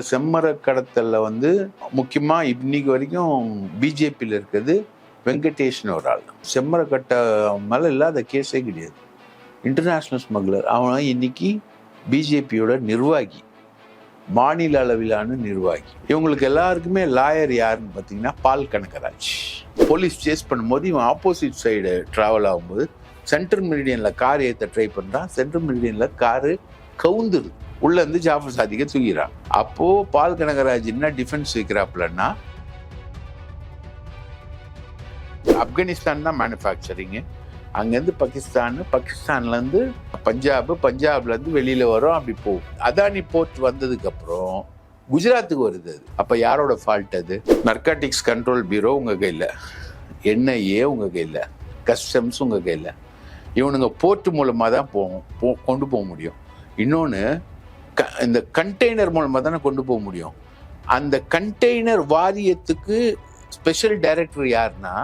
செம்மர கடத்தல்ல வந்து முக்கியமா இன்னைக்கு வரைக்கும் பிஜேபியில் இருக்கிறது வெங்கடேஷ்னு ஒரு ஆள். செம்மர கட்ட மேல இல்லாத கேஸே கிடையாது. International smuggler. அவன் இன்னைக்கு பிஜேபியோட நிர்வாகி. மாநில அளவிலான நிர்வாகி. இவங்களுக்கு எல்லாருக்குமே லாயர் யாருன்னு பார்த்தீங்கன்னா பால் கனகராஜ். போலீஸ் சேஸ் பண்ணும்போது இவன் ஆப்போசிட் சைடு டிராவல் ஆகும்போது சென்ட்ரல் மெரிடியனில் கார் ஏற்ற ட்ரை பண்ணுறான் சென்ட்ரல் மெரிடியனில் காரு கவுந்துருது. உள்ள இருந்து ஜாஃபர் சாதிக்க தூக்கிறான் அப்போ பால் கனகராஜ் என்ன டிஃபென்ஸ் வைக்கிறாப்லன்னா ஆப்கானிஸ்தான் தான் மேனுஃபேக்சரிங்கு அங்கேருந்து பாகிஸ்தான் பாகிஸ்தான்லேருந்து பஞ்சாப் பஞ்சாப்லேருந்து வெளியில் வரும் அப்படி போகும். அதானி போர்ட் வந்ததுக்கப்புறம் குஜராத்துக்கு வருது அது. அப்போ யாரோட ஃபால்ட் அது? நர்காட்டிக்ஸ் கண்ட்ரோல் பியூரோ உங்கள் கையில். என்ஐஏ உங்கள் கையில். கஸ்டம்ஸ் உங்கள் கையில். இவனுங்க போர்ட் மூலமாக தான் போகும் போ கொண்டு போக முடியும். இன்னொன்று க இந்த கண்டெய்னர் மூலமாக தானே கொண்டு போக முடியும். அந்த கண்டெய்னர் வாரியத்துக்கு ஸ்பெஷல் டைரக்டர் யாருன்னா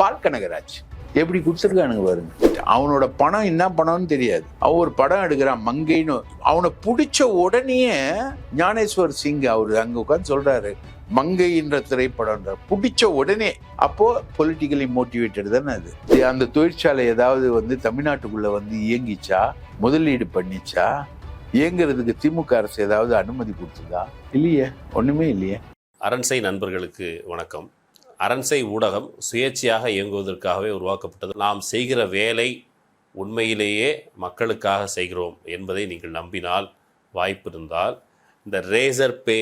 பால் கனகராஜ். எப்படி கொடுத்துருக்கானுங்க பாருங்க. அவனோட பணம் என்ன பணம்னு தெரியாது. அவன் ஒரு படம் எடுக்கிறான் மங்கைன்னு. அவனை பிடிச்ச உடனேயே ஞானேஸ்வர் சிங் அவர் அங்கே உட்காந்து சொல்றாரு மங்கைன்ற திரைப்படம்ன்ற. பிடிச்ச உடனே. அப்போ பொலிட்டிக்கலி மோட்டிவேட்டட் தானே அது. அந்த தொழிற்சாலை ஏதாவது வந்து தமிழ்நாட்டுக்குள்ள வந்து இயங்கிச்சா? முதலீடு பண்ணிச்சா? இயங்குறதுக்கு திமுக அரசு ஏதாவது அனுமதி கொடுத்ததா? இல்லையே. ஒண்ணுமே இல்லையே. அரண்சை நண்பர்களுக்கு வணக்கம். அரண்சை ஊடகம் சுயேட்சையாக இயங்குவதற்காகவே உருவாக்கப்பட்டது. நாம் செய்கிற வேலை உண்மையிலேயே மக்களுக்காக செய்கிறோம் என்பதை நீங்கள் நம்பினால் வாய்ப்பு இருந்தால் இந்த ரேசர் பே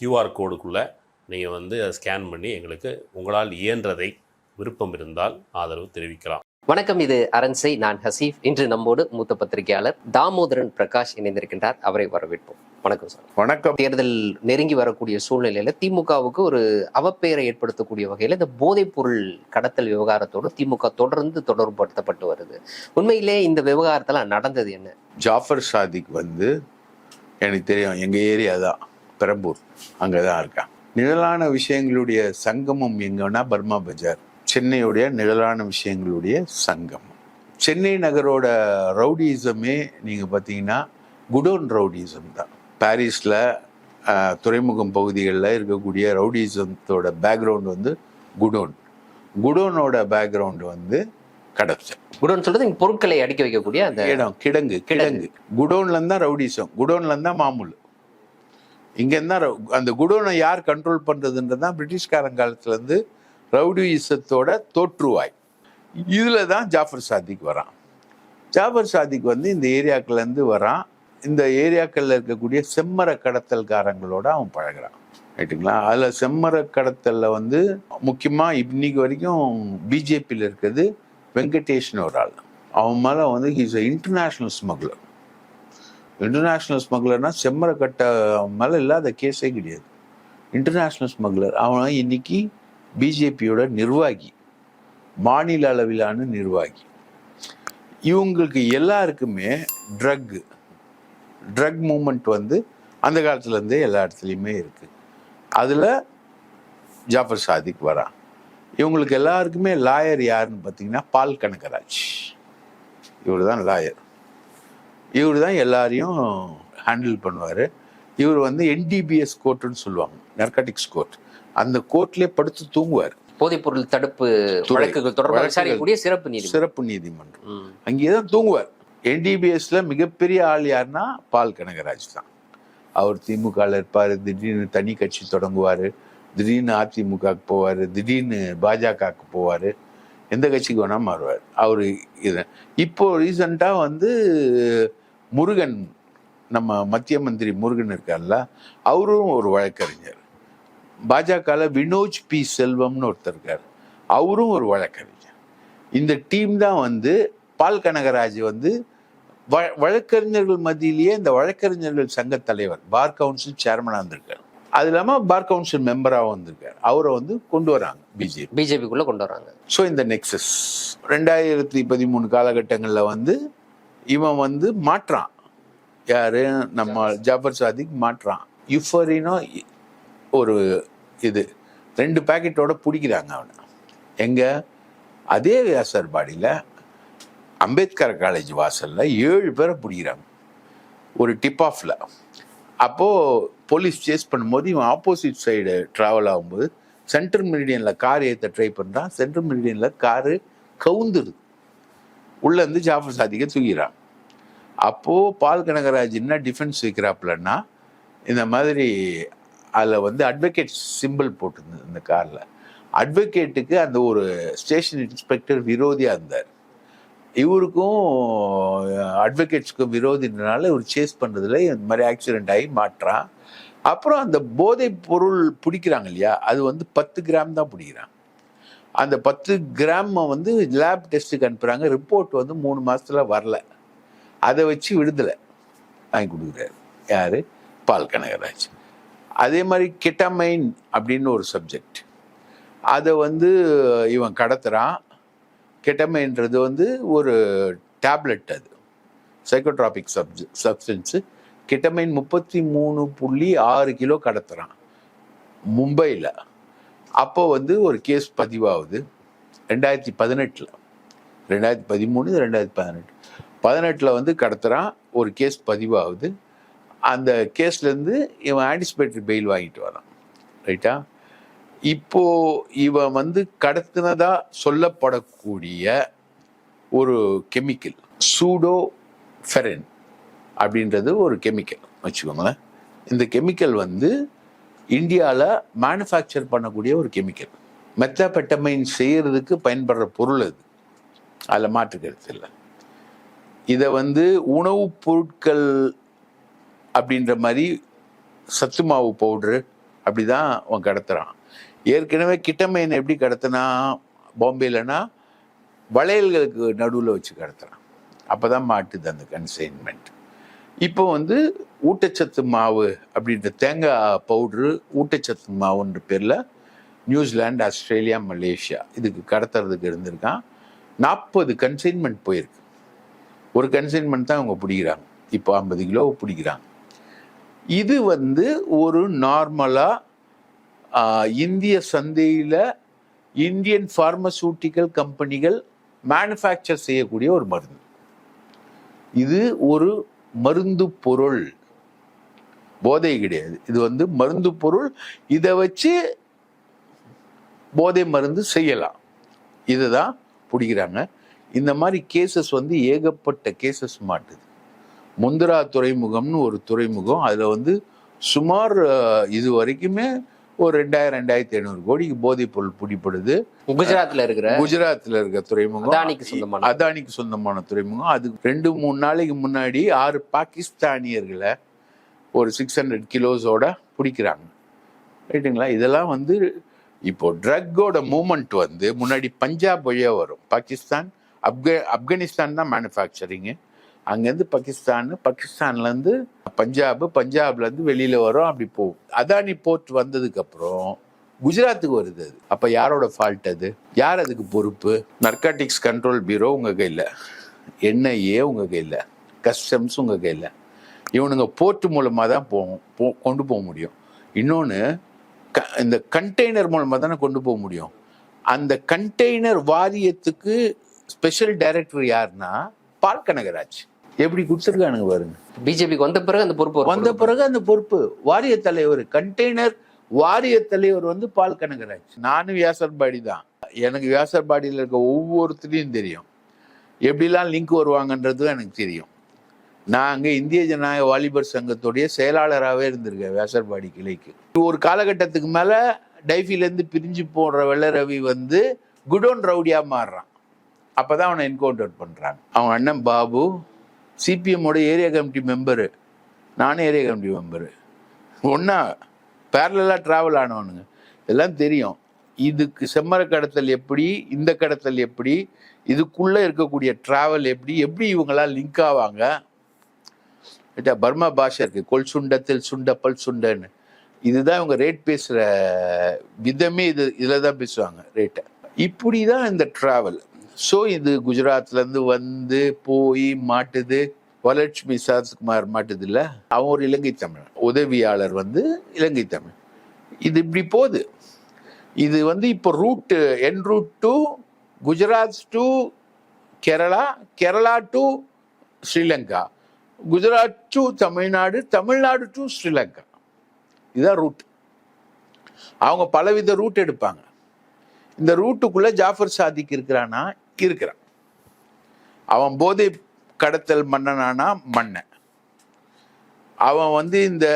கியூஆர் கோடுக்குள்ளே நீங்கள் வந்து அதை ஸ்கேன் பண்ணி எங்களுக்கு உங்களால் இயன்றதை விருப்பம் இருந்தால் ஆதரவு தெரிவிக்கலாம். வணக்கம் இது அரண்சை நான் ஹசீஃப். இன்று நம்மோடு மூத்த பத்திரிகையாளர் தாமோதரன் பிரகாஷ் இணைந்திருக்கின்றார். அவரை வரவேற்போம். வணக்கம் சார். வணக்கம். தேர்தல் நெருங்கி வரக்கூடிய சூழ்நிலையில திமுகவுக்கு ஒரு அவப்பெயரை ஏற்படுத்தக்கூடிய வகையில இந்த போதைப் பொருள் கடத்தல் விவகாரத்தோடு திமுக தொடர்ந்து தொடர்புபடுத்தப்பட்டு வருது. உண்மையிலே இந்த விவகாரத்துல நடந்தது என்ன? ஜாஃபர் சாதிக் வந்து எனக்கு தெரியும் எங்க ஏரியா தான். பெரம்பூர். அங்கே தான் இருக்கான். நிழலான விஷயங்களுடைய சங்கமம் எங்கன்னா பர்மா பஜார். சென்னையுடைய நிழலான விஷயங்களுடைய சங்கமம் சென்னை நகரோட ரவுடிசமே நீங்கள் பார்த்தீங்கன்னா குடோன் ரவுடிசம் தான். பாரிஸில் துறைமுகம் பகுதிகளில் இருக்கக்கூடிய ரவுடிசத்தோட பேக்ரவுண்ட் வந்து குடோன். குடோனோட பேக்ரவுண்ட் வந்து கடத்தல் குடோன் சொல்றது பொருட்களை அடுக்கி வைக்கக்கூடிய அந்த இடம் கிடங்கு கிடங்கு. குடோன்ல இருந்தா ரவுடிசம் குடோன்ல இருந்தா மாமூல். இங்க இருந்தா ரவு- அந்த குடோனை யார் கண்ட்ரோல் பண்றதுன்றதான் பிரிட்டிஷ்காரன் காலத்துல ரவுடியிசத்தோட தோற்றுவாய். இதில் தான் ஜாஃபர் சாதிக் வரான். ஜாஃபர் சாதிக் வந்து இந்த ஏரியாக்கள்லேருந்து வரான். இந்த ஏரியாக்களில் இருக்கக்கூடிய செம்மர கடத்தல்காரங்களோட அவன் பழகுறான். ரைட்டுங்களா அதில் செம்மர கடத்தலில் வந்து முக்கியமாக இன்னைக்கு வரைக்கும் பிஜேபியில் இருக்கிறது வெங்கடேஷ்னு ஒரு ஆள். அவன் மேலே வந்து ஹீஸ் இன்டர்நேஷ்னல் ஸ்மக்லர் இன்டர்நேஷ்னல் ஸ்மக்லர்னால் செம்மர கட்ட மேலே இல்லாத கேஸே கிடையாது. இன்டர்நேஷ்னல் ஸ்மக்லர் அவன் இன்னைக்கு பிஜேபியோட நிர்வாகி மாநில அளவிலான நிர்வாகி. இவங்களுக்கு எல்லாருக்குமே ட்ரக் ட்ரக் மூமெண்ட் வந்து அந்த காலத்துலேருந்தே எல்லா இடத்துலையுமே இருக்குது அதில் ஜாஃபர் சாதிக் வரான் இவங்களுக்கு எல்லாருக்குமே லாயர் யாருன்னு பார்த்தீங்கன்னா பால் கனகராஜ். இவர் தான் லாயர் இவர் தான் எல்லாரையும் ஹேண்டில் பண்ணுவார். இவர் வந்து என்டிபிஎஸ் கோர்ட்டுன்னு சொல்லுவாங்க நர்காட்டிக்ஸ் கோர்ட் அந்த கோர்ட்லேயே படுத்து தூங்குவார். போதைப் பொருள் தடுப்பு. வழக்குகள் தொடர்பாக. விசாரிக்கக்கூடிய சிறப்பு நீதி சிறப்பு நீதிமன்றம். அங்கேயே தான் தூங்குவார். என்டிபிஎஸ்ல மிகப்பெரிய ஆள் யாருன்னா பால் கனகராஜ் தான். அவர் திமுகவில் இருப்பார் திடீர்னு தனி கட்சி தொடங்குவார் திடீர்னு அதிமுகவுக்கு போவார் திடீர்னு பாஜகவுக்கு போவார் எந்த கட்சிக்கு வேணா மாறுவார். அவர் இது. இப்போ ரீசண்டாக வந்து முருகன் நம்ம மத்திய மந்திரி முருகன் இருக்கார்ல அவரும் ஒரு வழக்கறிஞர். பாஜகவில் வினோஜ் பி. செல்வம்னு ஒருத்தர் இருக்கார். அவரும் ஒரு வழக்கறிஞர். இந்த டீம் தான் வந்து பால் கனகராஜ் வந்து வ- வழக்கறிஞர்கள் மத்தியிலேயே இந்த வழக்கறிஞர்கள் சங்க தலைவர் பார் கவுன்சில் சேர்மனாக இருந்திருக்காரு அது இல்லாமல் பார் கவுன்சில் மெம்பராகவும் வந்திருக்காரு. அவரை வந்து கொண்டு வராங்க பிஜேபி பிஜேபிக்குள்ள கொண்டு வராங்க. ஸோ இந்த நெக்ஸஸ் ரெண்டாயிரத்தி பதிமூணு காலகட்டங்களில் வந்து இவன் வந்து மாற்றான். யாரு? நம்ம ஜாஃபர் சாதிக். மாற்றான். யுஃபரினோ ஒரு இது. ரெண்டு பேக்கெட்டோட பிடிக்கிறாங்க அவனை. எங்கே? அதே வியாசர்பாடியில் அம்பேத்கர் காலேஜ் வாசலில் ஏழு பேரை பிடிக்கிறாங்க. ஒரு டிப் ஆஃபில் அப்போது போலீஸ் சேஸ் பண்ணும்போது இவன் ஆப்போசிட் சைடு ட்ராவல் ஆகும்போது சென்ட்ரல் மெரிடியன்ல கார் ஏற்ற ட்ரை பண்ணுறான் சென்ட்ரல் மெரிடியன்ல காரு கவுந்துருது. உள்ளேருந்து ஜாஃபர் சாதிக்க தூக்கிறான் அப்போது பால் கனகராஜ் என்ன டிஃபென்ஸ் வைக்கிறாப்புலன்னா இந்த மாதிரி அதில் வந்து அட்வொகேட் சிம்பிள் போட்டிருந்தது இந்த காரில் அட்வொகேட்டுக்கு அந்த ஒரு ஸ்டேஷன் இன்ஸ்பெக்டர் விரோதியாக இருந்தார். இவருக்கும் அட்வொகேட்ஸுக்கும் விரோதினால இவர் சேஸ் பண்ணுறதுல இந்த மாதிரி ஆக்சிடெண்ட் ஆகி மாட்டுறான் அப்புறம் அந்த போதை பொருள் பிடிக்கிறாங்க இல்லையா? அது வந்து பத்து கிராம் தான் பிடிக்கிறான். அந்த பத்து கிராம் வந்து லேப் டெஸ்ட்டுக்கு அனுப்புகிறாங்க ரிப்போர்ட் வந்து மூணு மாதத்தில் வரல. அதை வச்சு விடுதலை வாங்கி கொடுக்குறாரு. யார்? பால் கனகராஜ். அதே மாதிரி கிட்டமைன் அப்படின்னு ஒரு சப்ஜெக்ட் அதை வந்து இவன் கடத்துகிறான் கெட்டமைன்றது வந்து ஒரு டேப்லெட் அது. சைக்கோட்ராபிக் சப்ஜ சப்ஸ்டன்ஸு கிட்டமைன் முப்பத்தி மூணு புள்ளி ஆறு கிலோ கடத்துகிறான் மும்பையில் அப்போ வந்து ஒரு கேஸ் பதிவாகுது. ரெண்டாயிரத்தி பதினெட்டில். ரெண்டாயிரத்தி பதிமூணு ரெண்டாயிரத்தி பதினெட்டு. பதினெட்டில் வந்து கடத்துகிறான் ஒரு கேஸ் பதிவாகுது. அந்த கேஸ்லேருந்து இவன் ஆன்டிசிபேட்டரி பெயில் வாங்கிட்டு வரான். ரைட்டா இப்போ இவன் வந்து கடத்தினதா சொல்லப்படக்கூடிய ஒரு கெமிக்கல் சூடோ ஃபெரன் அப்படின்றது ஒரு கெமிக்கல் வச்சுக்கோங்களேன். இந்த கெமிக்கல் வந்து இந்தியாவில் மேனுஃபேக்சர் பண்ணக்கூடிய ஒரு கெமிக்கல் மெத்தாபெட்டமைன் செய்கிறதுக்கு பயன்படுற பொருள் அது. அதில் மாற்றுக்கிறது இல்லை. இதை வந்து உணவுப் பொருட்கள் அப்படின்ற மாதிரி சத்து மாவு பவுட்ரு அப்படி தான் அவன் கடத்துகிறான் ஏற்கனவே கிட்டமைன் எப்படி கடத்தினா பாம்பேலனா வளையல்களுக்கு நடுவில் வச்சு கடத்துறான். அப்போ தான் மாட்டுது அந்த கன்சைன்மெண்ட் இப்போ வந்து ஊட்டச்சத்து மாவு அப்படின்ற தேங்காய் பவுட்ரு ஊட்டச்சத்து மாவுன்ற பேரில் நியூசிலாந்து ஆஸ்திரேலியா மலேசியா இதுக்கு கடத்துறதுக்கு இருந்திருக்கான். நாற்பது கன்சைன்மெண்ட் போயிருக்கு. ஒரு கன்சைன்மெண்ட் தான் அவங்க பிடிக்கிறாங்க. இப்போ ஐம்பது கிலோ பிடிக்கிறாங்க. இது வந்து ஒரு நார்மலாக இந்திய சந்தையில் இந்தியன் ஃபார்மசூட்டிக்கல் கம்பெனிகள் மேனுஃபேக்சர் செய்யக்கூடிய ஒரு மருந்து. இது ஒரு மருந்து பொருள். போதை கிடையாது. இது வந்து மருந்து பொருள். இதை வச்சு போதை மருந்து செய்யலாம். இதுதான் பிடிக்கிறாங்க. இந்த மாதிரி கேசஸ் வந்து ஏகப்பட்ட கேசஸ் மாட்டுது. முந்திரா துறைமுகம்னு ஒரு துறைமுகம். அதில் வந்து சுமார் இது வரைக்குமே ஒரு ரெண்டாயிரம் ரெண்டாயிரத்தி ஐநூறு கோடிக்கு போதைப் பொருள் பிடிப்படுது குஜராத்ல இருக்கிற குஜராத்ல இருக்க துறைமுகம். அதானிக்கு சொந்தமான. அதானிக்கு சொந்தமான துறைமுகம். அது ரெண்டு மூணு நாளைக்கு முன்னாடி ஆறு பாகிஸ்தானியர்களை ஒரு சிக்ஸ் ஹண்ட்ரட் கிலோஸோட பிடிக்கிறாங்க. ரைட்டுங்களா இதெல்லாம் வந்து இப்போ ட்ரக்கோட மூமெண்ட் வந்து முன்னாடி பஞ்சாப் வழியா வரும். பாகிஸ்தான் ஆப்கா ஆப்கானிஸ்தான் தான் மேனுஃபேக்சரிங்கு அங்கேருந்து பாகிஸ்தான் பாகிஸ்தான்லேருந்து பஞ்சாப் பஞ்சாப்லேருந்து வெளியில் வரும் அப்படி போகும். அதானி போர்ட் வந்ததுக்கப்புறம் குஜராத்துக்கு வருது அது. அப்போ யாரோட ஃபால்ட் அது? யார் அதுக்கு பொறுப்பு? நர்காட்டிக்ஸ் கண்ட்ரோல் பியூரோ உங்கள் கையில். என்ஐஏ உங்கள் கையில். கஸ்டம்ஸ் உங்கள் கையில். இவனுங்க போர்ட் மூலமாக தான் போகும் போ கொண்டு போக முடியும். இன்னொன்று க இந்த கண்டெய்னர் மூலமாக தானே கொண்டு போக முடியும். அந்த கண்டெய்னர் வாரியத்துக்கு ஸ்பெஷல் டைரக்டர் யாருன்னா பால் கனகராஜ் எப்படி கொடுத்துருக்கானுங்க பாருங்க. பிஜேபிக்கு வந்த பிறகு அந்த பொறுப்பு வந்த பிறகு அந்த பொறுப்பு. வாரிய தலைவர் கண்டெய்னர் வாரிய தலைவர் வந்து பால் கனகராஜ் நானும் வியாசர்பாடி தான். எனக்கு வியாசர்பாடியில் இருக்க ஒவ்வொருத்தரையும் தெரியும். எப்படிலாம் லிங்க் வருவாங்கன்றது எனக்கு தெரியும். நான் அங்கே இந்திய ஜனநாயக வாலிபர் சங்கத்துடைய செயலாளராகவே இருந்திருக்கேன் வியாசர்பாடி கிளைக்கு. ஒரு காலகட்டத்துக்கு மேலே டைஃபிலேருந்து பிரிஞ்சு போடுற வெள்ள ரவி வந்து குடோன் ரவுடியாக மாறுறான். அப்போ தான் அவனை என்கவுண்டர் பண்ணுறாங்க அவன் அண்ணன் பாபு சிபிஎம்மோட ஏரியா கமிட்டி மெம்பரு. நானும் ஏரியா கமிட்டி மெம்பரு. ஒன்றா பேரலாக ட்ராவல் ஆனவனுங்க. எல்லாம் தெரியும். இதுக்கு செம்மர கடத்தல் எப்படி இந்த கடத்தல் எப்படி இதுக்குள்ளே இருக்கக்கூடிய ட்ராவல் எப்படி எப்படி இவங்களாம் லிங்க் ஆவாங்க? கேட்டால் பர்மா பாஷை இருக்குது கொல் சுண்டத்தில் பல் சுண்டன்னு. இதுதான் இவங்க ரேட் பேசுகிற விதமே இது இதில் தான் பேசுவாங்க ரேட்டை இப்படி தான் இந்த ட்ராவல் ஸோ இது குஜராத்லேருந்து வந்து போய் மாட்டுது. வரலட்சுமி சரத்குமார் மாட்டுது இல்லை அவன் ஒரு இலங்கை தமிழ் உதவியாளர் வந்து இலங்கை தமிழ் இது இப்படி போகுது இது வந்து இப்போ route N route to Gujarat to Kerala Kerala to Sri Lanka Gujarat to Tamil Nadu Tamil Nadu to Sri Lanka இதுதான் ரூட் அவங்க பலவித ரூட் எடுப்பாங்க. இந்த ரூட்டுக்குள்ளே ஜாஃபர் சாதிக் இருக்கிறான்னா இருக்கிறான். அவன் போதை கடத்தல் மன்னனானா? மன்னன். அவன் வந்து இந்த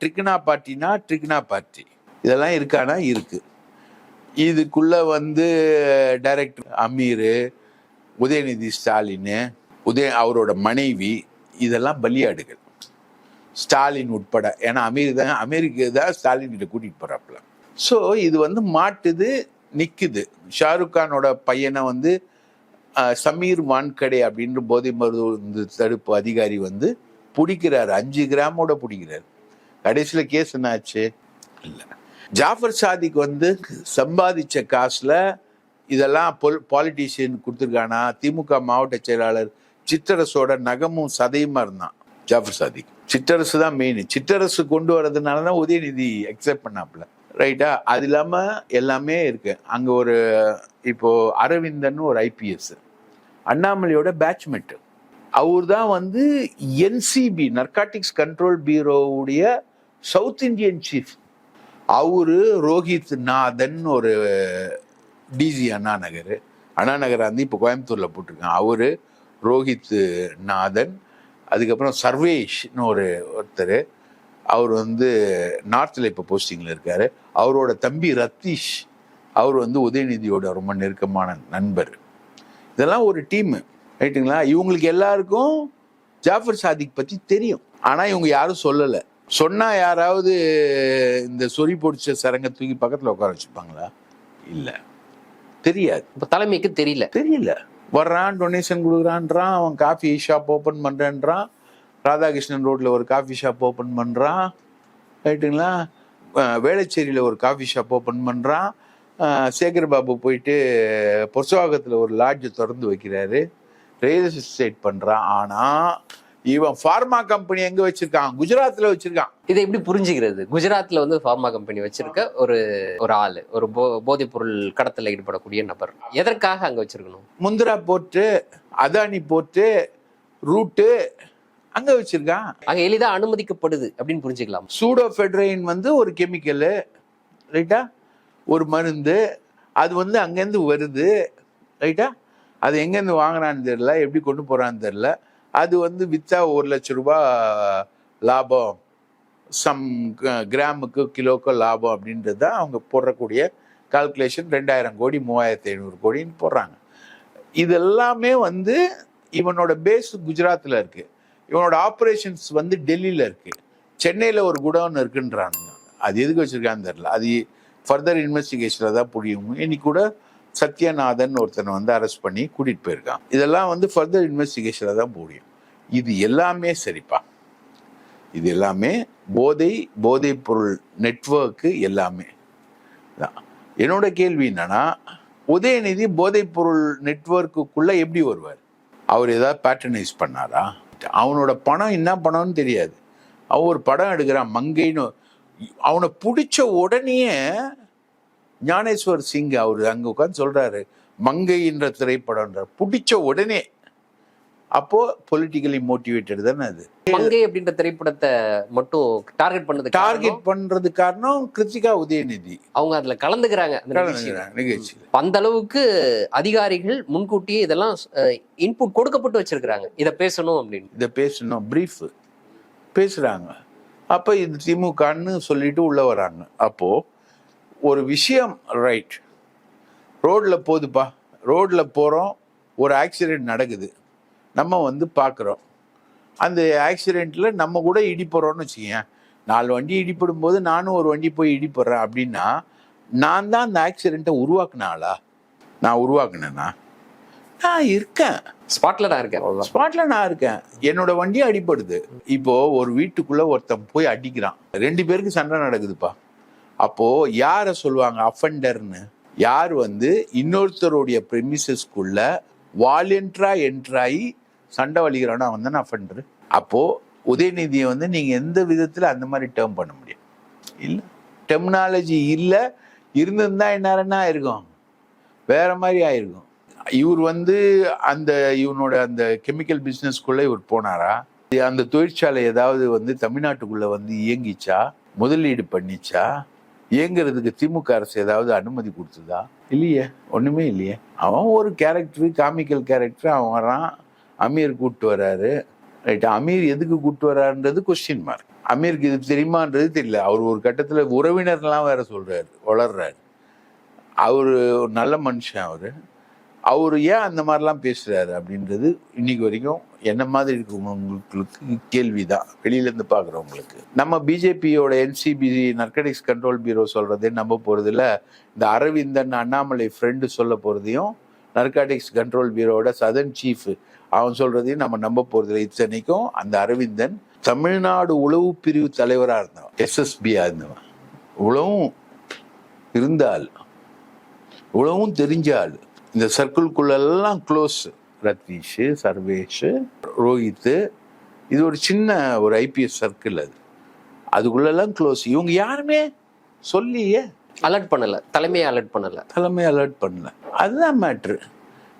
ட்ரிக்னா பார்ட்டினா ட்ரிக்னா பார்ட்டி இதெல்லாம் இருக்கானா இருக்கு. இதுக்குள்ள வந்து டைரக்டர் அமீர் உதயநிதி ஸ்டாலின் உதய அவரோட மனைவி இதெல்லாம் பலியாடுகள். ஸ்டாலின் உட்பட. ஏன்னா அமீர் தான் அமெரிக்க தான் ஸ்டாலின் கிட்ட கூட்டிகிட்டு போகிறாப்புல ஸோ இது வந்து மாட்டுது நிற்குது ஷாருக் கானோட பையனை வந்து சமீர் வான்கடே அப்படின்ற போதை மருந்து தடுப்பு அதிகாரி வந்து பிடிக்கிறாரு. அஞ்சு கிராமோட பிடிக்கிறார். கடைசியில் கேஸ் என்னாச்சு? இல்லை. ஜாஃபர் சாதிக் வந்து சம்பாதிச்ச காசில் இதெல்லாம் பொல் பாலிட்டிஷியன் கொடுத்துருக்கானா? திமுக மாவட்ட செயலாளர் சிற்றரசோட நகமும் சதையுமா இருந்தான்? ஜாஃபர் சாதிக். சிற்றரசு தான் மெயின் சிற்றரசு கொண்டு வர்றதுனால தான் உதயநிதி அக்செப்ட் பண்ணாப்புல. ரைட்டா அது இல்லாமல் எல்லாமே இருக்கு. அங்கே ஒரு இப்போ அரவிந்தன் ஒரு ஐபிஎஸ் அண்ணாமலையோட பேட்ச்மெட்டு அவர் தான் வந்து என்சிபி நர்காட்டிக்ஸ் கண்ட்ரோல் பியூரோவுடைய சவுத் இந்தியன் சீஃப் அவர் ரோஹித் நாதன் ஒரு டிஜி அண்ணா நகர் அண்ணா நகர் வந்து இப்போ கோயம்புத்தூரில் போட்டிருக்காங்க. அவர் ரோஹித் நாதன் அதுக்கப்புறம் சர்வேஷ்னு ஒரு ஒருத்தர். அவர் வந்து நார்த்தில் இப்போ போஸ்டிங்கில் இருக்காரு. அவரோட தம்பி ரத்தீஷ் அவர் வந்து உதயநிதியோட ரொம்ப நெருக்கமான நண்பர். இதெல்லாம் ஒரு டீம் ரைட்டுங்களா இவங்களுக்கு எல்லாருக்கும் ஜாஃபர் சாதிக் பத்தி தெரியும். ஆனா இவங்க யாரும் சொல்லல. சொன்னா யாராவது இந்த சொறி பொடிச்ச சரங்க தூக்கி பக்கத்துல உட்கார வச்சுப்பாங்களா? இல்ல. தெரியாது. இப்ப தலைமைக்கு தெரியல. தெரியல. வர்றான் டொனேஷன் கொடுக்குறான்றான் அவன் காஃபி ஷாப் ஓப்பன் பண்றேன்றான். ராதாகிருஷ்ணன் ரோட்ல ஒரு காஃபி ஷாப் ஓப்பன் பண்றான். ரைட்டுங்களா வேளச்சேரியில ஒரு காஃபி ஷாப் ஓப்பன் பண்றான். அஹ் சேகர் பாபு போயிட்டு பொற்சவாகத்துல ஒரு லாட்ஜ் திறந்து வைக்கிறாரு. ரியல் எஸ்டேட் பண்றான் ஆனா இவன் ஃபார்மா கம்பெனி எங்க வச்சிருக்கான்? குஜராத்ல வச்சிருக்கான். இதை எப்படி புரிஞ்சுக்கிறது? குஜராத்ல வந்து ஃபார்மா கம்பெனி வச்சிருக்க ஒரு ஒரு ஆளு ஒரு போதைப் பொருள் கடத்தல ஈடுபடக்கூடிய நபர். எதற்காக அங்க வச்சிருக்கணும்? முந்திரா போட்டு அதானி போட்டு ரூட்டு அங்க வச்சிருக்கான். அங்க எளிதா அனுமதிக்கப்படுது அப்படின்னு புரிஞ்சுக்கலாம். சூடோஃபெட்ரைன் வந்து ஒரு கெமிக்கலு ரைட்டா ஒரு மருந்து அது வந்து அங்கேருந்து வருது ரைட்டா அது எங்கேருந்து வாங்குறான்னு தெரில எப்படி கொண்டு போகிறான்னு தெரில அது வந்து விற்றா ஒரு லட்ச ரூபா லாபம். சம் கிராமுக்கு கிலோக்கு லாபம் அப்படின்றது தான் அவங்க போடுறக்கூடிய கால்குலேஷன் ரெண்டாயிரம் கோடி மூவாயிரத்தி ஐநூறு கோடின்னு போடுறாங்க. இது எல்லாமே வந்து இவனோட பேஸ் குஜராத்தில் இருக்குது இவனோட ஆப்ரேஷன்ஸ் வந்து டெல்லியில் இருக்குது சென்னையில் ஒரு குடோன் இருக்குன்றானுங்க. அது எதுக்கு வச்சுருக்கான்னு தெரில அது ஃபர்தர் இன்வெஸ்டிகேஷனில் தான் புரியும். இன்னைக்கு கூட சத்யநாதன் ஒருத்தனை வந்து அரெஸ்ட் பண்ணி கூட்டிகிட்டு போயிருக்கான். இதெல்லாம் வந்து ஃபர்தர் இன்வெஸ்டிகேஷனில் தான் முடியும் இது எல்லாமே சரிப்பா. இது எல்லாமே போதை போதைப் பொருள் நெட்வொர்க்கு எல்லாமே. தான் என்னோட கேள்வி என்னன்னா உதயநிதி போதைப் பொருள் நெட்வொர்க்குக்குள்ள எப்படி வருவார்? அவர் ஏதாவது பேட்டர்னைஸ் பண்ணாரா? அவனோட பணம் என்ன பணம்னு தெரியாது. அவன் ஒரு படம் எடுக்கிறான் மங்கைன்னு அவனை பிடிச்ச உடனேயே ஞானேஸ்வர் சிங் அவர் அங்க உட்காந்து சொல்றாரு மங்கைன்ற திரைப்படம்ன்ற. பிடிச்ச உடனே. அப்போ பொலிட்டிக்கலி மோட்டிவேட்டட் தானே அது. மங்கை அப்படின்ற திரைப்படத்தை மட்டும் டார்கெட் பண்ணது டார்கெட் பண்றது காரணம் கிருத்திகா உதயநிதி. அவங்க அதுல கலந்துக்கிறாங்க. நிகழ்ச்சி அந்த அளவுக்கு அதிகாரிகள் முன்கூட்டியே இதெல்லாம் இன்புட் கொடுக்கப்பட்டு வச்சிருக்காங்க இத பேசணும் அப்படின்னு. இதை பேசணும் பிரீஃப் பேசுறாங்க. அப்போ இது திமுகன்னு சொல்லிட்டு உள்ளே வராங்க. அப்போது ஒரு விஷயம் ரைட் ரோட்டில் போகுதுப்பா ரோட்டில் போகிறோம் ஒரு ஆக்சிடெண்ட் நடக்குது. நம்ம வந்து பார்க்குறோம் அந்த ஆக்சிடெண்ட்டில் நம்ம கூட இடிப்படுறோன்னு வச்சுக்கேன் நாலு வண்டி இடிப்படும் போது நானும் ஒரு வண்டி போய் இடிப்படுறேன் அப்படின்னா நான் தான் அந்த ஆக்சிடெண்ட்டை உருவாக்குனாளா நான் உருவாக்குனேன்னா நான் இருக்கேன். ஸ்பாட்ல நான் இருக்கேன். ஸ்பாட்ல நான் இருக்கேன். என்னோட வண்டி அடிபடுது. இப்போ ஒரு வீட்டுக்குள்ள ஒருத்தன் போய் அடிக்கிறான். ரெண்டு பேருக்கு சண்டை நடக்குதுப்பா. அப்போ யாரை சொல்லுவாங்க அஃபெண்டர்னு யார் வந்து இன்னொருத்தருடைய ப்ரெமிசஸ்க்குள்ள வாலண்டியரா என்ட்ராயி சண்டை வலிக்கிறானோ அவன் தானே அஃபெண்டர் அப்போ உதயநிதியை வந்து நீங்க எந்த விதத்துல அந்த மாதிரி டேர்ம் பண்ண முடியும்? இல்ல. டெர்மினாலஜி இல்ல. இருந்திருந்தா என்ன ஆயிருக்கும்? வேற மாதிரி ஆயிருக்கும். இவர் வந்து அந்த இவனோட அந்த கெமிக்கல் பிஸ்னஸ்க்குள்ளே இவர் போனாரா? அந்த தொழிற்சாலை ஏதாவது வந்து தமிழ்நாட்டுக்குள்ள வந்து இயங்கிச்சா? முதலீடு பண்ணிச்சா? இயங்குறதுக்கு திமுக அரசு ஏதாவது அனுமதி கொடுத்ததா? இல்லையே. ஒன்றுமே இல்லையே. அவன் ஒரு கேரக்டரு காமிக்கல் கேரக்டர் அவன் வரான். அமீர் கூப்பிட்டு வர்றாரு ரைட் அமீர் எதுக்கு கூப்பிட்டு வர்றாருன்றது கொஸ்டின் மார்க் அமீருக்கு இது தெரியுமான்றது தெரியல. அவர் ஒரு கட்டத்தில் உறவினர்லாம் வேற சொல்கிறாரு வளர்றாரு. அவர் ஒரு நல்ல மனுஷன் அவர். அவர் ஏன் அந்த மாதிரிலாம் பேசுறாரு அப்படின்றது இன்னைக்கு வரைக்கும் என்ன மாதிரி இருக்கிறவங்களுக்கு கேள்விதான். தான் வெளியிலேருந்து பார்க்குறவங்களுக்கு நம்ம பிஜேபியோட என்சிபி நர்கடிக்ஸ் கண்ட்ரோல் பியூரோ சொல்கிறது நம்ப போகிறதில்ல இந்த அரவிந்தன் அண்ணாமலை ஃப்ரெண்டு சொல்ல போகிறதையும் நர்காட்டிக்ஸ் கண்ட்ரோல் பியூரோட சதன் சீஃப் அவன் சொல்றதையும் நம்ம நம்ப போகிறதில்ல இத்தனைக்கும் அந்த அரவிந்தன் தமிழ்நாடு உளவு பிரிவு தலைவராக இருந்தவன் எஸ்எஸ்பியா இருந்தவன். உளவும் இருந்தால் உளவும் தெரிஞ்ச ஆள் இந்த சர்க்கிள்குள்ளெல்லாம் க்ளோஸ் ரத்னீஷ் சர்வேஷ் ரோஹித் இது ஒரு சின்ன ஒரு ஐபிஎஸ் சர்க்கிள் அது. அதுக்குள்ளெல்லாம் க்ளோஸ் இவங்க யாருமே சொல்லியே அலர்ட் பண்ணல. தலைமையை அலர்ட் பண்ணல. தலைமை அலர்ட் பண்ணல. அதுதான் மேட்ரு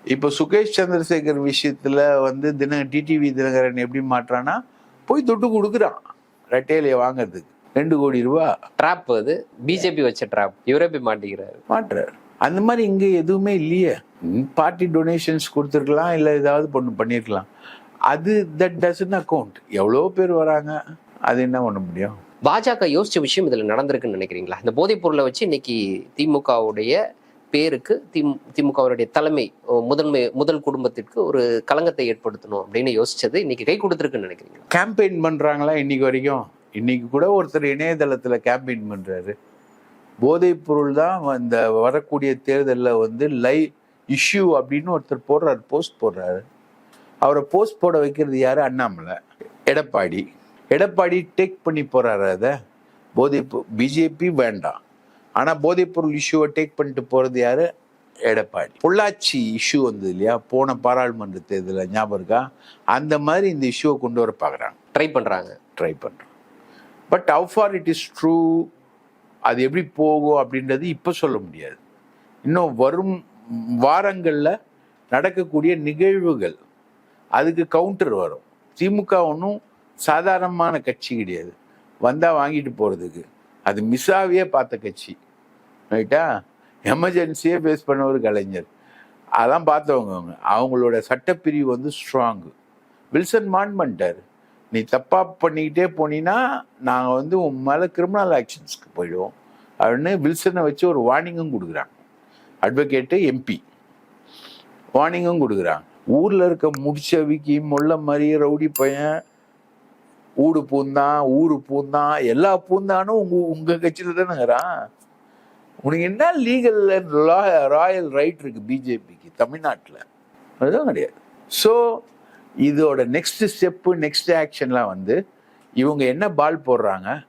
இப்போ சுகேஷ் சந்திரசேகர் விஷயத்துல வந்து தின டிடிவி தினகரன் எப்படி மாற்றானா போய் தொட்டு கொடுக்குறான். ரெட்டையிலையை வாங்குறதுக்கு. ரெண்டு கோடி ரூபா. ட்ராப் அது. பிஜேபி வச்ச ட்ராப் இவரே போய் மாட்டிக்கிறாரு. மாட்டுறாரு. அந்த மாதிரி இங்க எதுவுமே இல்லையே. பார்ட்டி டொனேஷன்ஸ் கொடுத்துருக்கலாம் இல்லை ஏதாவது பொண்ணு பண்ணியிருக்கலாம் அது தட் டசன் அக்கௌண்ட் எவ்வளோ பேர் வராங்க அது என்ன பண்ண முடியும்? பாஜக யோசிச்ச விஷயம் இதுல நடந்திருக்குன்னு நினைக்கிறீங்களா? இந்த போதைப் பொருளை வச்சு இன்னைக்கு திமுகவுடைய பேருக்கு திமு திமுகவுடைய தலைமை முதன்மை முதல் குடும்பத்திற்கு ஒரு களங்கத்தை ஏற்படுத்தணும் அப்படின்னு யோசிச்சது இன்னைக்கு கை கொடுத்துருக்குன்னு நினைக்கிறீங்களா? கேம்பெயின் பண்றாங்களா இன்னைக்கு வரைக்கும்? இன்னைக்கு கூட ஒருத்தர் இணையதளத்துல கேம்பெயின் பண்றாரு. போதைப் பொருள் தான் இந்த வரக்கூடிய தேர்தலில் வந்து லை இஷ்யூ அப்படின்னு ஒருத்தர் போடுறாரு போஸ்ட் போடுறாரு. அவரை போஸ்ட் போட வைக்கிறது யாரு? அண்ணாமலை. எடப்பாடி. எடப்பாடி டேக் பண்ணி போறாரு அதை. போதைப் பிஜேபி வேண்டாம். ஆனா போதைப் பொருள் இஷ்யூவை டேக் பண்ணிட்டு போறது யாரு? எடப்பாடி. பொள்ளாச்சி இஷ்யூ வந்தது இல்லையா? போன பாராளுமன்ற தேர்தலில் ஞாபகம் இருக்கா? அந்த மாதிரி இந்த இஷ்யூவை கொண்டு வர பார்க்குறாங்க. ட்ரை பண்றாங்க. ட்ரை பண்ணுறோம் but how far it is true அது எப்படி போகும் அப்படின்றது இப்போ சொல்ல முடியாது. இன்னும் வரும் வாரங்களில் நடக்கக்கூடிய நிகழ்வுகள் அதுக்கு கவுண்டர் வரும். திமுக ஒன்றும் சாதாரணமான கட்சி கிடையாது. வந்தால் வாங்கிட்டு போகிறதுக்கு அது மிஸ்ஸாவே பார்த்த கட்சி. ரைட்டா எமர்ஜென்சியே ஃபேஸ் பண்ண ஒரு கலைஞர். அதெல்லாம் பார்த்தவங்க அவங்க. அவங்களோட சட்டப்பிரிவு வந்து ஸ்ட்ராங்கு வில்சன் மான் நீ தப்பா பண்ணிக்கிட்டே போனீன்னா நாங்கள் வந்து உன் மேலே கிரிமினல் ஆக்ஷன்ஸ்க்கு போயிடுவோம். அப்படின்னு வில்சனை வச்சு ஒரு வார்னிங்கும் கொடுக்குறாங்க. அட்வொகேட்டு எம்பி வார்னிங்கும் கொடுக்குறாங்க. ஊரில் இருக்க முடிச்சவிக்கு முள்ள மாதிரி ரவுடி பையன் ஊடு பூந்தான் ஊரு பூந்தான் எல்லா பூந்தானும் உங்க உங்கள் கட்சியில் தானேங்கிறான். உனக்கு என்ன லீகல் ராயல் ரைட் இருக்கு பிஜேபிக்கு தமிழ்நாட்டில்? அதுதான் கிடையாது. ஸோ இதோட நெக்ஸ்ட் ஸ்டெப்பு நெக்ஸ்ட் ஆக்ஷன்லாம் வந்து இவங்க என்ன பால் போடுறாங்க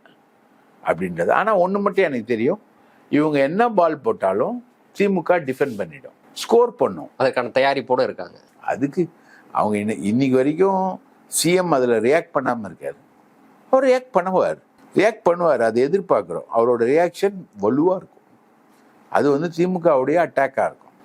அப்படின்றது. ஆனால் ஒன்று மட்டும் எனக்கு தெரியும். இவங்க என்ன பால் போட்டாலும் திமுக டிஃபெண்ட் பண்ணிடும். ஸ்கோர் பண்ணும். அதற்கான தயாரிப்போட இருக்காங்க. அதுக்கு அவங்க இன்ன இன்னைக்கு வரைக்கும் சிஎம் அதில் ரியாக்ட் பண்ணாமல் இருக்காரு. அவர் ரியாக்ட் பண்ணுவார். ரியாக்ட் பண்ணுவார். அதை எதிர்பார்க்குறோம். அவரோட ரியாக்ஷன் வலுவாக இருக்கும். அது வந்து திமுகவுடைய அட்டாக்காக இருக்கும்.